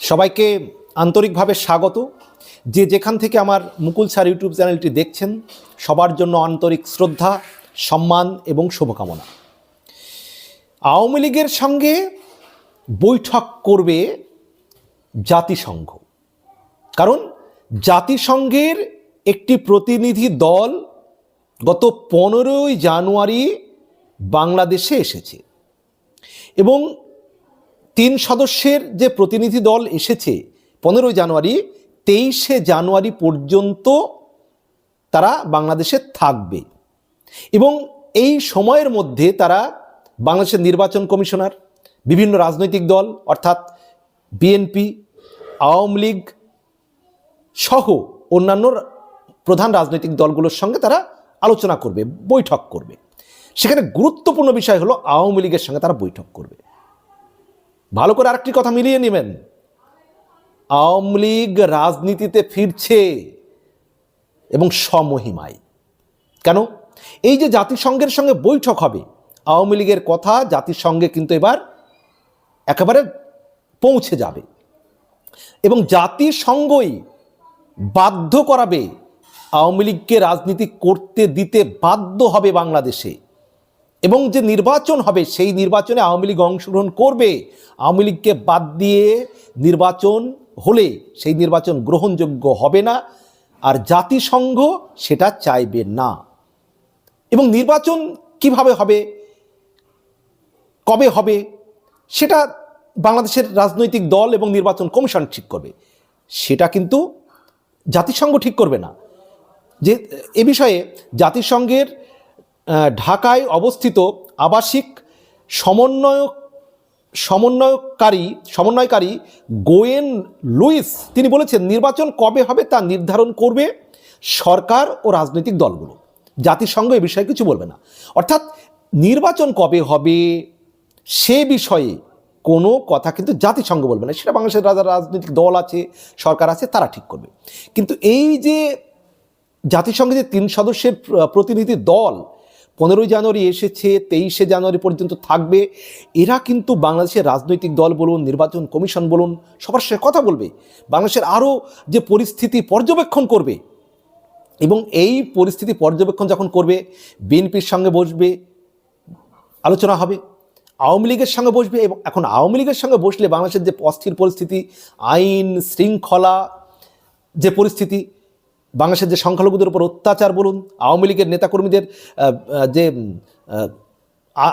সবাইকে আন্তরিকভাবে স্বাগত। যে যেখান থেকে আমার মুকুল স্যার ইউটিউব চ্যানেলটি দেখছেন, সবার জন্য আন্তরিক শ্রদ্ধা, সম্মান এবং শুভকামনা। আওয়ামী লীগের সঙ্গে বৈঠক করবে জাতিসংঘ। কারণ জাতিসংঘের একটি প্রতিনিধি দল গত পনেরোই জানুয়ারি বাংলাদেশে এসেছে এবং তিন সদস্যের যে প্রতিনিধি দল এসেছে, পনেরোই জানুয়ারি, তেইশে জানুয়ারি পর্যন্ত তারা বাংলাদেশে থাকবে। এবং এই সময়ের মধ্যে তারা বাংলাদেশের নির্বাচন কমিশনার, বিভিন্ন রাজনৈতিক দল, অর্থাৎ বিএনপি, আওয়ামী লীগ সহ অন্যান্য প্রধান রাজনৈতিক দলগুলোর সঙ্গে তারা আলোচনা করবে, বৈঠক করবে। সেখানে গুরুত্বপূর্ণ বিষয় হলো আওয়ামী লীগের সঙ্গে তারা বৈঠক করবে। ভালো করে আরেকটি কথা মিলিয়ে নেবেন। আওয়ামী লীগ রাজনীতিতে ফিরছে এবং সমহিমায়। কেন? এই যে জাতিসংঘের সঙ্গে বৈঠক হবে, আওয়ামী লীগের কথা জাতিসংঘে কিন্তু এবার একেবারে পৌঁছে যাবে। এবং জাতিসংঘই বাধ্য করাবে, আওয়ামী লীগকে রাজনীতি করতে দিতে বাধ্য হবে বাংলাদেশে। এবং যে নির্বাচন হবে, সেই নির্বাচনে আওয়ামী লীগ অংশগ্রহণ করবে, আওয়ামী লীগকে বাদ দিয়ে নির্বাচন হলে সেই নির্বাচন গ্রহণযোগ্য হবে না, আর জাতিসংঘ সেটা চাইবে না। এবং নির্বাচন কীভাবে হবে, কবে হবে, সেটা বাংলাদেশের রাজনৈতিক দল এবং নির্বাচন কমিশন ঠিক করবে। সেটা কিন্তু জাতিসংঘ ঠিক করবে না। যে, এ বিষয়ে জাতিসংঘের ঢাকায় অবস্থিত আবাসিক সমন্বয়ক সমন্বয়কারী সমন্বয়কারী গোয়েন লুইস, তিনি বলেছেন, নির্বাচন কবে হবে তা নির্ধারণ করবে সরকার ও রাজনৈতিক দলগুলো। জাতিসংঘ এ বিষয়ে কিছু বলবে না। অর্থাৎ, নির্বাচন কবে হবে সে বিষয়ে কোনো কথা কিন্তু জাতিসংঘ বলবে না। সেটা বাংলাদেশের রাজা রাজনৈতিক দল আছে, সরকার আছে, তারা ঠিক করবে। কিন্তু এই যে জাতিসংঘে যে তিন সদস্যের প্রতিনিধি দল পনেরোই জানুয়ারি এসেছে, তেইশে জানুয়ারি পর্যন্ত থাকবে। এরা কিন্তু বাংলাদেশের রাজনৈতিক দল বলুন, নির্বাচন কমিশন বলুন, সবার সাথে কথা বলবে। বাংলাদেশের আরও যে পরিস্থিতি পর্যবেক্ষণ করবে এবং এই পরিস্থিতি পর্যবেক্ষণ যখন করবে, বিএনপির সঙ্গে বসবে, আলোচনা হবে, আওয়ামী লীগের সঙ্গে বসবে এবং এখন আওয়ামী লীগের সঙ্গে বসলে বাংলাদেশের যে অস্থির পরিস্থিতি, আইন শৃঙ্খলা যে পরিস্থিতি বাংলাদেশের যে সংখ্যালঘুদের উপর অত্যাচার বলুন, আওয়ামী লীগের নেতাকর্মীদের যে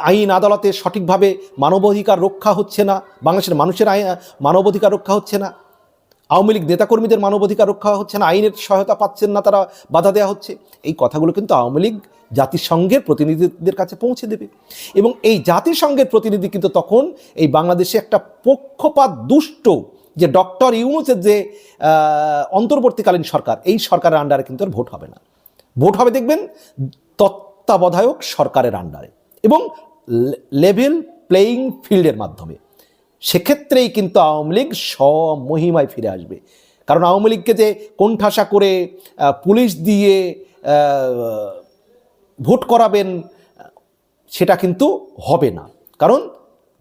আইন আদালতে সঠিকভাবে মানবাধিকার রক্ষা হচ্ছে না, বাংলাদেশের মানুষের আই মানবাধিকার রক্ষা হচ্ছে না, আওয়ামী লীগ নেতাকর্মীদের মানবাধিকার রক্ষা হচ্ছে না, আইনের সহায়তা পাচ্ছেন না তারা, বাধা দেওয়া হচ্ছে, এই কথাগুলো কিন্তু আওয়ামী লীগ জাতিসংঘের প্রতিনিধিদের কাছে পৌঁছে দেবে। এবং এই জাতিসংঘের প্রতিনিধি কিন্তু তখন এই বাংলাদেশে একটা পক্ষপাত দুষ্ট যে ডক্টর ইউনুসের যে অন্তর্বর্তীকালীন সরকার, এই সরকারের আন্ডারে কিন্তু আর ভোট হবে না। ভোট হবে দেখবেন, তত্ত্বাবধায়ক সরকারের আন্ডারে এবং লেভেল প্লেয়িং ফিল্ডের মাধ্যমে। সেক্ষেত্রেই কিন্তু আওয়ামী লীগ স্বমহিমায় ফিরে আসবে। কারণ আওয়ামী লীগকে যে কোণঠাসা করে পুলিশ দিয়ে ভোট করাবেন, সেটা কিন্তু হবে না। কারণ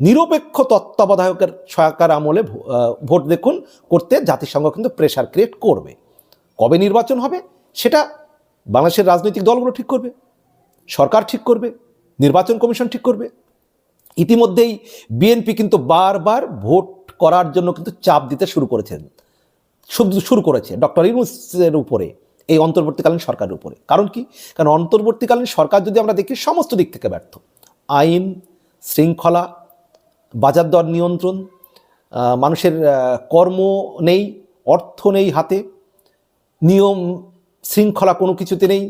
নিরপেক্ষ তত্ত্বাবধায়কের সরকার আমলে ভোট দেখুন করতে জাতিসংঘ কিন্তু প্রেশার ক্রিয়েট করবে। কবে নির্বাচন হবে সেটা বাংলাদেশের রাজনৈতিক দলগুলো ঠিক করবে, সরকার ঠিক করবে, নির্বাচন কমিশন ঠিক করবে। ইতিমধ্যেই বিএনপি কিন্তু বারবার ভোট করার জন্য কিন্তু চাপ দিতে শুরু করেছেন। শুরু করেছে ডক্টর ইউনুসের উপরে, এই অন্তর্বর্তীকালীন সরকারের উপরে। কারণ কি? কারণ অন্তর্বর্তীকালীন সরকার যদি আমরা দেখি, সমস্ত দিক থেকে ব্যর্থ। আইন, শৃঙ্খলা বাজার দর নিয়ন্ত্রণ মানুষের কর্ম নেই, অর্থ নেই হাতে, নিয়ম শৃঙ্খলা কোনো কিছুতে নেই,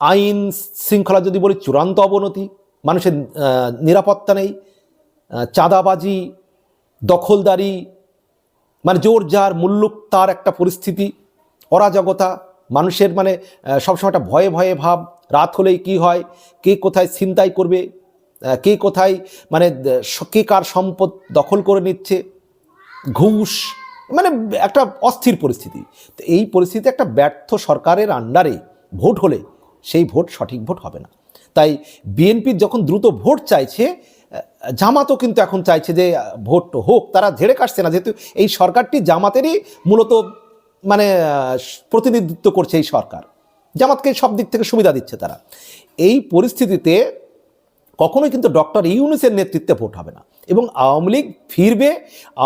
আইন শৃঙ্খলা যদি বলি চূড়ান্ত অবনতি, মানুষের নিরাপত্তা নেই চাঁদাবাজি, দখলদারি মানে জোর যার মুল্লুক তার একটা পরিস্থিতি, অরাজকতা, মানুষের মানে সবসময় একটা ভয়ে ভয়ে ভাব, রাত হলেই কি হয়, কে কোথায় ছিনতাই করবে কে কোথায় মানে কে কার সম্পদ দখল করে নিচ্ছে, ঘুষ মানে একটা অস্থির পরিস্থিতি। তো এই পরিস্থিতি একটা ব্যর্থ সরকারের আন্ডারে ভোট হলে সেই ভোট সঠিক ভোট হবে না। তাই বিএনপির যখন দ্রুত ভোট চাইছে জামাতও কিন্তু এখন চাইছে যে ভোট হোক, তারা ঝেড়ে কাটছে না। যেহেতু এই সরকারটি জামাতেরই মূলত মানে প্রতিনিধিত্ব করছে এই সরকার। জামাতকে সব দিক থেকে সুবিধা দিচ্ছে তারা। এই পরিস্থিতিতে কখনোই কিন্তু ডক্টর ইউনুসের নেতৃত্বে ভোট হবে না। এবং আওয়ামী লীগ ফিরবে,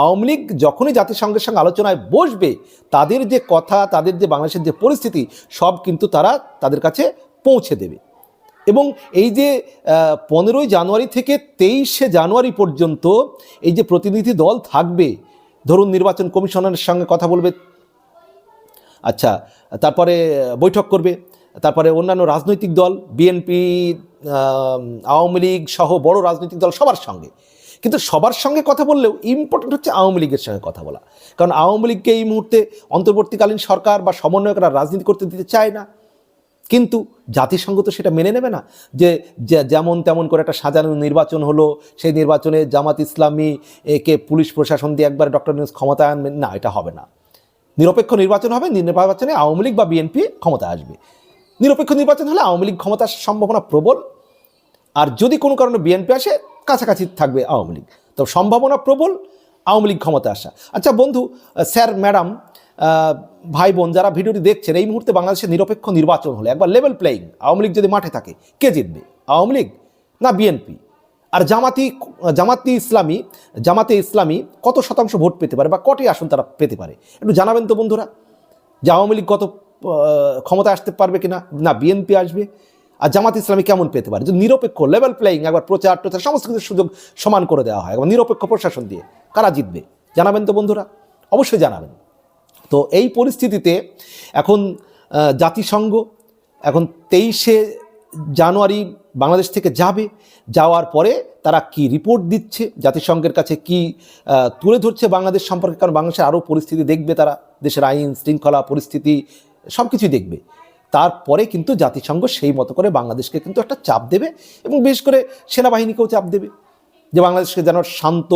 আওয়ামী লীগ যখনই জাতিসংঘের সঙ্গে আলোচনায় বসবে, তাদের যে কথা, তাদের যে বাংলাদেশের যে পরিস্থিতি, সব কিন্তু তারা তাদের কাছে পৌঁছে দেবে। এবং এই যে পনেরোই জানুয়ারি থেকে তেইশে জানুয়ারি পর্যন্ত এই যে প্রতিনিধি দল থাকবে, ধরুন নির্বাচন কমিশনারের সঙ্গে কথা বলবে আচ্ছা তারপরে বৈঠক করবে তারপরে অন্যান্য রাজনৈতিক দল বিএনপি আওয়ামী লীগ সহ বড় রাজনৈতিক দল সবার সঙ্গে। কিন্তু সবার সঙ্গে কথা বললেও ইম্পর্টেন্ট হচ্ছে আওয়ামী লীগের সঙ্গে কথা বলা। কারণ আওয়ামী লীগকে এই মুহূর্তে অন্তর্বর্তীকালীন সরকার বা সমন্বয়করা রাজনীতি করতে দিতে চায় না। কিন্তু জাতিসংঘ তো সেটা মেনে নেবে না। যে যেমন তেমন করে একটা সাজানো নির্বাচন হলো, সেই নির্বাচনে জামাত ইসলামী, একে পুলিশ প্রশাসন দিয়ে একবার ডক্টর নিউজ ক্ষমতায় আনবে, না, এটা হবে না। নিরপেক্ষ নির্বাচন হবে, নির্বাচনে আওয়ামী লীগ বা বিএনপি ক্ষমতা আসবে। নিরপেক্ষ নির্বাচন হলে আওয়ামী লীগ ক্ষমতার সম্ভাবনা প্রবল। আর যদি কোনো কারণে বিএনপি আসে কাছাকাছি থাকবে আওয়ামী লীগ। তো সম্ভাবনা প্রবল আওয়ামী লীগ ক্ষমতা আসা। আচ্ছা বন্ধু স্যার ম্যাডাম ভাই বোন যারা ভিডিওটি দেখছেন এই মুহূর্তে বাংলাদেশে নিরপেক্ষ নির্বাচন হলে একবার লেভেল প্লেয়িং আওয়ামী লীগ যদি মাঠে থাকে কে জিতবে? আওয়ামী লীগ না বিএনপি? আর জামাতি জামাতি ইসলামী জামাতে ইসলামী কত শতাংশ ভোট পেতে পারে বা কটি আসন তারা পেতে পারে? একটু জানাবেন তো বন্ধুরা যে আওয়ামী লীগ আহ, ক্ষমতা আসতে পারবে কিনা? না বিএনপি আসবে। আর জামাত ইসলামী কেমন পেতে পারে? যদি নিরপেক্ষ লেভেল প্লেয়িং একবার প্রচার টোচার সমস্ত কিছু সুযোগ সমান করে দেওয়া হয়, একবার নিরপেক্ষ প্রশাসন দিয়ে, কারা জিতবে? জানাবেন তো বন্ধুরা? অবশ্যই জানাবেন। তো এই পরিস্থিতিতে এখন জাতিসংঘ এখন তেইশে জানুয়ারি বাংলাদেশ থেকে যাবে। যাওয়ার পরে তারা কি রিপোর্ট দিচ্ছে? জাতিসংঘের কাছে কি তুলে ধরছে বাংলাদেশ সম্পর্কে? কারণ বাংলাদেশের আরও পরিস্থিতি দেখবে তারা। দেশের আইন শৃঙ্খলা পরিস্থিতি সব কিছুই দেখবে। তারপরে কিন্তু জাতিসংঘ সেই মতো করে বাংলাদেশকে কিন্তু একটা চাপ দেবে এবং বিশেষ করে সেনাবাহিনীকেও চাপ দেবে। যে বাংলাদেশকে যেন শান্ত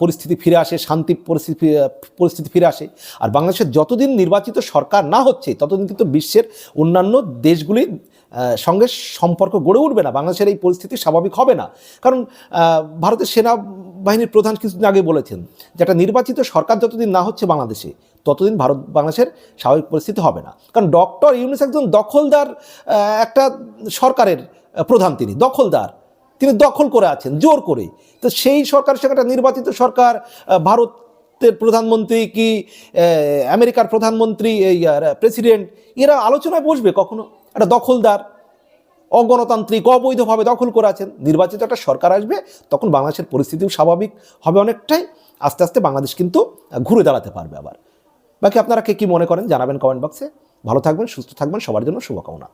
পরিস্থিতি ফিরে আসে, শান্তি পরিস্থিতি পরিস্থিতি ফিরে আসে। আর বাংলাদেশের যতদিন নির্বাচিত সরকার না হচ্ছে, ততদিন কিন্তু বিশ্বের অন্যান্য দেশগুলির সঙ্গে সম্পর্ক গড়ে উঠবে না। বাংলাদেশের এই পরিস্থিতি স্বাভাবিক হবে না। কারণ ভারতের সেনাবাহিনীর প্রধান কিছুদিন আগে বলেছেন যে একটা নির্বাচিত সরকার যতদিন না হচ্ছে বাংলাদেশে ততদিন ভারত বাংলাদেশের স্বাভাবিক পরিস্থিতি হবে না। কারণ ডক্টর ইউনুস একজন দখলদার একটা সরকারের প্রধান তিনি দখলদার। তিনি দখল করে আছেন জোর করে তো সেই সঙ্গে একটা নির্বাচিত সরকার আহ, ভারতের প্রধানমন্ত্রী কি আমেরিকার প্রধানমন্ত্রী এই প্রেসিডেন্ট এরা আলোচনায় বসবে কখনো? একটা দখলদার অগণতান্ত্রিক অবৈধভাবে দখল করে আছেন। নির্বাচিত একটা সরকার আসবে তখন বাংলাদেশের পরিস্থিতিও স্বাভাবিক হবে অনেকটাই। আস্তে আস্তে বাংলাদেশ কিন্তু ঘুরে দাঁড়াতে পারবে আবার। বাকি আপনারা কে কি মনে করেন জানাবেন কমেন্ট বক্সে ভালো থাকবেন, সুস্থ থাকবেন, সবার জন্য শুভকামনা।